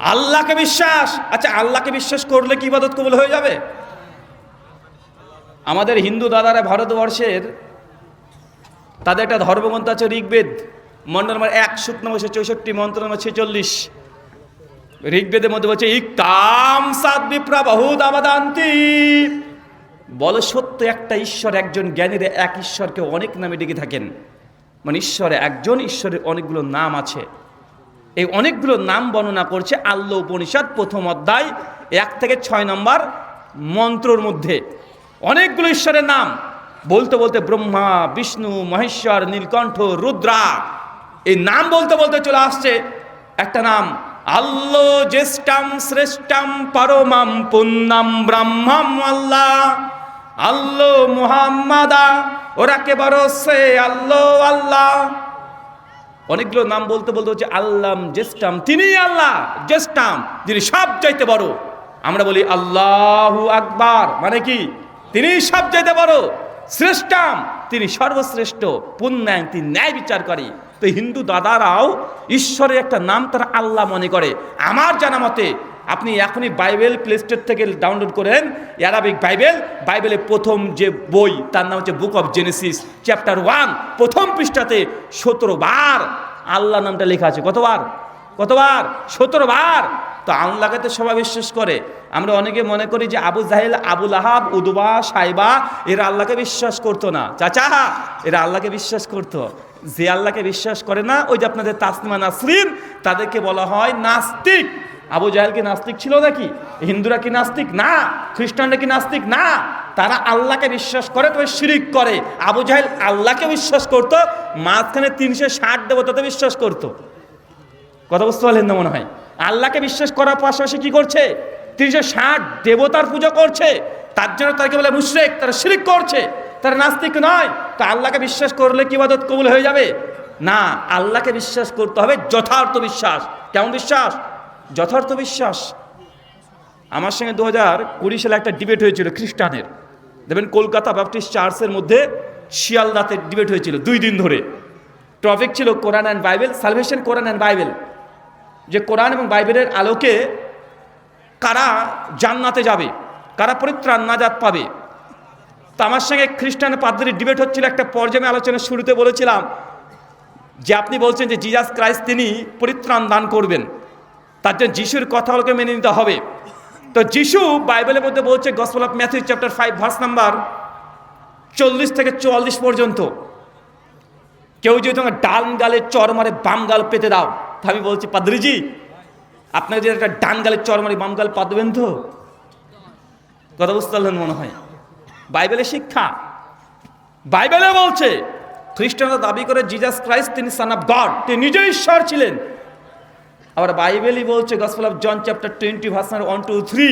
আল্লাহকে বিশ্বাস। আচ্ছা আল্লাহকে বিশ্বাস করলে কি ইবাদত কবুল হয়ে যাবে? আমাদের হিন্দু দাদারা ভারতবর্ষের তাদের একটা ধর্মগ্রন্থ আছে, ঋগ্বেদ। মন্ডল নম্বর এক, সুত নম্বর চৌষট্টি, মন্ত্র নম্বর ছেচল্লিশ। ঋগ্বেদের মধ্যে বলছে ইকাম সাদ বিপ্রা বহুত আবাদান্তি। বলে, সত্য একটা ঈশ্বর, একজন জ্ঞানীর এক ঈশ্বরকে অনেক নামে ডেকে থাকেন। মানে ঈশ্বরে একজন, ঈশ্বরের অনেকগুলো নাম আছে। এই অনেকগুলো নাম বর্ণনা করছে আল্লাহ উপনিষদ প্রথম অধ্যায়, এক থেকে ছয় নম্বর মন্ত্রর মধ্যে। অনেকগুলো ঈশ্বরের নাম। বলতে বলতে ব্রহ্মা, বিষ্ণু, মহেশ্বর, নীলকণ্ঠ, রুদ্রা। এই নাম বলতে বলতে চলে আসছে একটা নাম। আল্লো জ্যেষ্ঠাম শ্রেষ্ঠাম পরমাম পুণ্যাম ব্রহ্মম আল্লাহ। আল্লো মুহাম্মাদা, ওরা কে বরসে আল্লো আল্লাহ। অনেকগুলো নাম বলতে বলতে হচ্ছে আল্লাম, জেস্টাম। তিনি আল্লাহ, জেস্টাম, যিনি সব চাইতে বড়। আমরা বলি আল্লাহু আকবার মানে কি? তিনি সব চাইতে বড়। শ্রেষ্ঠাম তিনি সর্বশ্রেষ্ঠ, পুণ্যায় তিনি ন্যায় বিচার করে। তো হিন্দু দাদারাও ঈশ্বরের একটা নাম তারা আল্লাহ মনে করে। আমার জানা মতে আপনি এখনই বাইবেল প্লে স্টোর থেকে ডাউনলোড করেন অ্যারাবিক বাইবেল। বাইবেলের প্রথম যে বই, তার নাম হচ্ছে book of Genesis, chapter one, প্রথম পৃষ্ঠাতে সতেরো বার আল্লাহ নামটা লেখা আছে। কতবার? কতবার? সতেরো বার। তো আল্লাহকে তো সবাই বিশ্বাস করে। আমরা অনেকে মনে করি যে আবু জাহেল আবুল আহাব উদবা, সাইবা, এরা আল্লাহকে বিশ্বাস করতো না। চাচা, এরা আল্লাহকে বিশ্বাস করতো। যে আল্লাহকে বিশ্বাস করে না, ওই যে আপনাদের তাসলিমা নাসরিন, তাদেরকে বলা হয় নাস্তিক। আবু জাহেল কি নাস্তিক ছিল নাকি? হিন্দুরা কি নাস্তিক? না। খ্রিস্টানরা কি নাস্তিক? না। তারা আল্লাহকে বিশ্বাস করে, তবে শিরিক করে। আবু জাহেল আল্লাহকে বিশ্বাস করতো, মাঝখানে তিনশো ষাট দেবতাতে বিশ্বাস করতো। কথা বুঝতে পারলেন না মনে হয়? আল্লাহকে বিশ্বাস করার পাশাপাশি কি করছে? তিনশো ষাট দেবতার পুজো করছে। তার জন্য তাকে বলে? মুশরেক। তারা শিরিক করছে। তারা নাস্তিক নয়। তা আল্লাহকে বিশ্বাস করলে কি ইবাদত কবুল হয়ে যাবে? না। আল্লাহকে বিশ্বাস করতে হবে যথার্থ বিশ্বাস। কেমন বিশ্বাস? যথার্থ বিশ্বাস। আমার সঙ্গে দু হাজার কুড়ি সালে একটা ডিবেট হয়েছিল খ্রিস্টানের। দেখবেন কলকাতা ব্যাপটিস্ট চার্চের মধ্যে শিয়ালদাতে ডিবেট হয়েছিল দুই দিন ধরে। টপিক ছিল Quran and Bible salvation Quran and Bible যে কোরআন এবং বাইবেলের আলোকে কারা জান্নাতে যাবে, কারা পরিত্রাণ নাজাত পাবে। তো আমার সঙ্গে খ্রিস্টান পাদ্রির ডিবেট হচ্ছিল একটা পর্যায়ে আলোচনার শুরুতে বলেছিলাম যে আপনি বলছেন যে জিজাস ক্রাইস্ট তিনি পরিত্রাণ দান করবেন। তার জন্য যিশুর কথাগুলোকে মেনে নিতে হবে। তো যিশু বাইবেলের মধ্যে বলছে gospel of Matthew chapter five verse number চল্লিশ থেকে চুয়াল্লিশ পর্যন্ত। কেউ যদি তোমার ডান গালে চর মারে, বাম গাল পেতে দাও, তা আমি বলছি পাদ্রিজি আপনাকে যদি একটা ডান গালে চর মারি, বাম গাল পাতবেন তো? কথা বুঝতে পারলেন মনে হয়? বাইবেলের শিক্ষা। বাইবেলে বলছে, খ্রিস্টানরা দাবি করে জিজাস ক্রাইস্ট তিনি সান অফ গড তিনি নিজে ঈশ্বর ছিলেন। আবার বাইবেলই বলছে gospel of John chapter twenty version one two three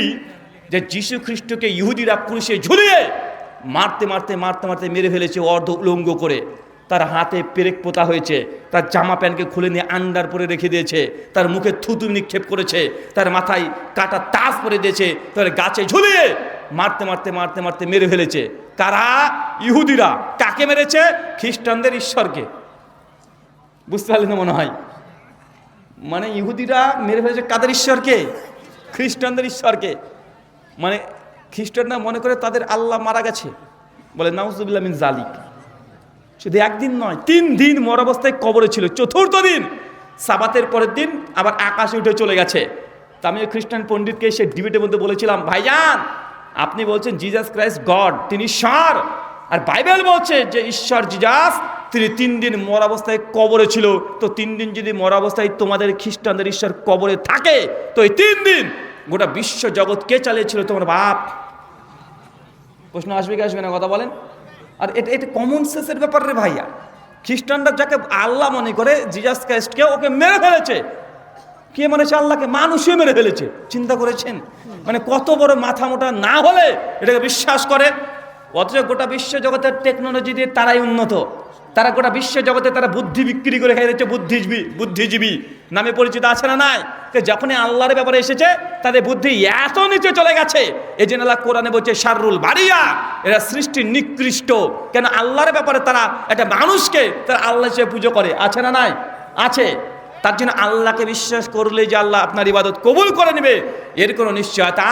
যে যীশু খ্রিস্টকে ইহুদিরা পুরুষে ঝুলিয়ে মারতে মারতে মারতে মারতে মেরে ফেলেছে, অর্ধ উলঙ্গ করে। তার হাতে পেরেক পোতা হয়েছে, তার জামা প্যান্টকে খুলে নিয়ে আন্ডার পরে রেখে দিয়েছে, তার মুখে থুতু নিক্ষেপ করেছে, তার মাথায় কাটা তাস পরে দিয়েছে, তার গাছে ঝুলিয়ে মারতে মারতে মারতে মারতে মেরে ফেলেছে। কারা? ইহুদিরা। কাকে মেরেছে? খ্রিস্টানদের ঈশ্বরকে। বুঝতে পারলেন মনে হয়? মানে ইহুদিরা মেরে ফেলেছে কাদের ঈশ্বরকে? খ্রিস্টানদের ঈশ্বরকে। মানে খ্রিস্টানরা মনে করে তাদের আল্লাহ মারা গেছে। বলে, নাউজুবিল্লাহ মিন জালিক শুধু একদিন নয়, তিন দিন মর অবস্থায় কবরে ছিল। চতুর্থ দিন, সাবাতের পরের দিন আবার আকাশে উঠে চলে গেছে। তা আমি খ্রিস্টান পণ্ডিতকে সে ডিবেটের মধ্যে বলেছিলাম, ভাইজান, আপনি বলছেন জিজাস ক্রাইস্ট গড, তিনি ঈশ্বর। আর বাইবেল বলছে যে, ঈশ্বর জিজাস তিনি তিন দিন মর অবস্থায় কবরে ছিল, তো তিন দিন যদি মর অবস্থায় তোমাদের খ্রিস্টানদের ঈশ্বর কবরে থাকে, তো এই তিন দিন গোটা বিশ্ব জগৎ কে চালিয়েছিল তোমার বাপ? প্রশ্ন আসবে কি আসবে না, কথা বলেন। আর এটা এটা কমন সেন্সের ব্যাপার রে ভাইয়া। খ্রিস্টানরা যাকে আল্লাহ মনে করে জিজাস ক্রাইস্টকে ওকে মেরে ফেলেছে। কে মেরেছে? আল্লাহকে মানুষই মেরে ফেলেছে। চিন্তা করেছেন? মানে কত বড় মাথা মোটা না হলে এটাকে বিশ্বাস করে। অথচ গোটা বিশ্ব জগতের টেকনোলজি দিয়ে তারাই উন্নত। তারা গোটা বিশ্ব জগতে তারা বুদ্ধি বিক্রি করে খাই দিচ্ছে, বুদ্ধিজীবী বুদ্ধিজীবী। নামে পরিচিত আছে না নাই? তো যখনই আল্লাহর ব্যাপারে এসেছে, তাদের বুদ্ধি এত নিচে চলে গেছে, এই জন্য আল্লাহ কোরআনে বলছে, শাররুল বাড়িয়া এরা সৃষ্টির নিকৃষ্ট। কেন আল্লাহর ব্যাপারে তারা একটা মানুষকে, তারা আল্লাহ হিসেবে পুজো করে। আছে না নাই? আছে। তার জন্য আল্লাহকে বিশ্বাস করলে যে আল্লাহ আপনার ইবাদত কবুল করে নেবে, এর কোনো নিশ্চয়তা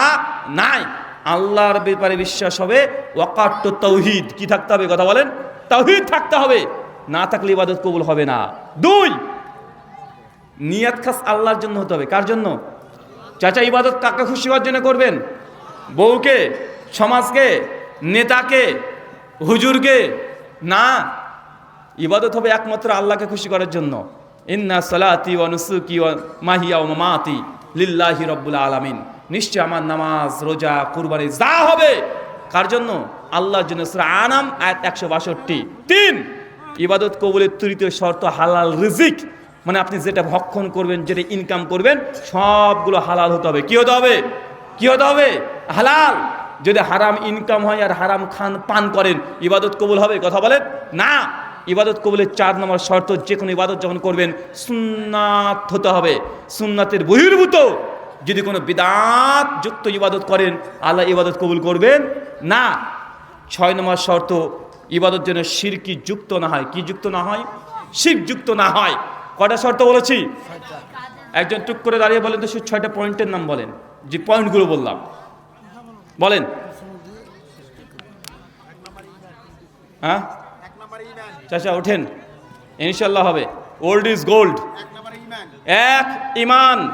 নাই। আল্লাহর ব্যাপারে বিশ্বাস হবে। ওয়াকাট্ট তৌহিদ। কি থাকতে হবে কথা বলেন? তৌহিদ থাকতে হবে। না থাকলে ইবাদত কবুল হবে না। দুই, নিয়াত খাস আল্লাহর জন্য হতে হবে। কার জন্য? চাচা, ইবাদত কাকে খুশি হওয়ার জন্য করবেন? বউকে, সমাজকে, নেতাকে, হুজুরকে? না, ইবাদত হবে একমাত্র আল্লাহকে খুশি করার জন্য। ইন্না সালাতি ওয়া নুসুকি ওয়া মাহিয়া ওয়া মামাতি লিল্লাহি রব্বুল আলামিন। নিশ্চয় আমার নামাজ, রোজা, কুরবানি যা হবে কার জন্য? আল্লাহর জন্য। আনাম, আয়াত একশো বাষট্টি। তিন, ইবাদত কবুলের তৃতীয় শর্ত, হালাল রিজিক। মানে আপনি যেটা ভক্ষণ করবেন, যেটা ইনকাম করবেন, সবগুলো হালাল হতে হবে। কি হতে হবে? কি হতে হবে? হালাল। যদি হারাম ইনকাম হয় আর হারাম খান, পান করেন, ইবাদত কবুল হবে? কথা বলেন? না। ইবাদত কবুলের চার নম্বর শর্ত যে কোনো ইবাদত যখন করবেন, সুন্নাত হতে হবে। সুন্নাতের বহির্ভূত। যদি কোনো বিদাত যুক্ত ইবাদত করেন, আল্লাহ ইবাদত কবুল করবেন। না, ছয় নম্বর শর্ত, ইবাদত যেন শিরকি যুক্ত না হয়? কি যুক্ত না হয়? শির যুক্ত না হয়। কটা শর্ত বলেছি? একজন টুক করে দাঁড়িয়ে বলেন তো, সে ছয়টা পয়েন্টের নাম বলেন। যে পয়েন্টগুলো বললাম। বলেন। হ্যাঁ? চাচা, ওঠেন। ইনশাল্লাহ হবে। ওল্ড ইজ গোল্ড এক, ইমান।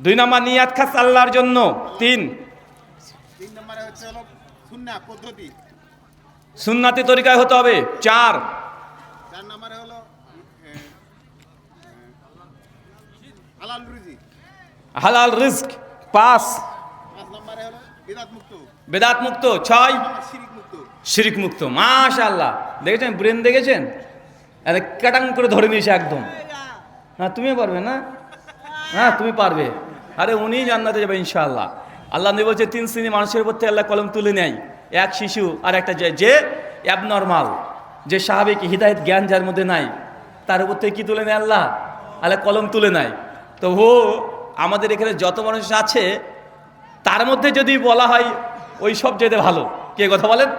দুই নম্বর নিয়াত খাস আল্লাহর জন্য। তিন তিন নম্বরে হচ্ছে হলো সুন্না পদ্ধতি। সুন্নাতি তরিকায় হতে হবে চার। চার নম্বরে হলো এ, এ, হালাল রিস্ক পাঁচ। পাঁচ নম্বরে হলো বিদাত মুক্ত বেদাত মুক্ত ছয়। শিরিক মুক্ত শিরিক মুক্ত মাশা আল্লাহ দেখেছেন ব্রেন দেখেছেন? আরে কাটাং করে ধরে নিয়েছে একদম। হ্যাঁ তুমি পারবে না? হ্যাঁ তুমি পারবে। আরে উনি জান্নাতে যাবে ইনশাআল্লাহ। আল্লাহ নবী বলছে, তিন শ্রেণি মানুষের প্রতি আল্লাহ কলম তুলে নেয়। এক শিশু আর একটা যে যে অ্যাবনর্মাল যে স্বাভাবিক হৃদায়ত জ্ঞান যার মধ্যে নাই, তার উপর থেকে কি তুলে নেয় আল্লাহ? আল্লাহ কলম তুলে নেয়। তো ও আমাদের এখানে যত মানুষ আছে, তার মধ্যে যদি বলা হয়, ওই সব যেতে ভালো। কে কথা বলেন?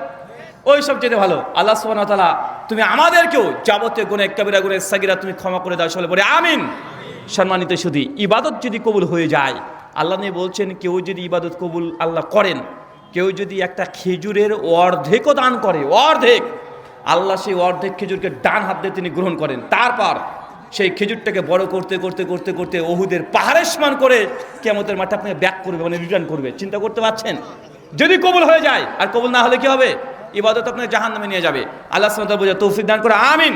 ওই সব যেতে ভালো। আল্লাহ তাআলা, তুমি আমাদেরকেও যাবতীয় গুণে কবিরা গুণে সাগিরা তুমি ক্ষমা করে দাও, সকলে বলে আমিন। সম্মানিত শুধু ইবাদত যদি কবুল হয়ে যায় আল্লাহ নিয়ে বলছেন, কেউ যদি ইবাদত কবুল আল্লাহ করেন, কেউ যদি একটা খেজুরের অর্ধেকও দান করে, অর্ধেক, আল্লাহ সেই অর্ধেক খেজুরকে ডান হাত দিয়ে তিনি গ্রহণ করেন। তারপর সেই খেজুরটাকে বড় করতে করতে করতে করতে ওহুদের পাহাড়ের সমান করে কেমতের মাঠে আপনাকে ব্যাক করবে মানে রিটার্ন করবে। চিন্তা করতে পারছেন? যদি কবুল হয়ে যায়, আর কবুল না হলে কি হবে? ইবাদত আপনাকে জাহান নামে নিয়ে যাবে। আল্লাহ সাল্লাহ বোঝা তৌফিক দান করে, আমিন।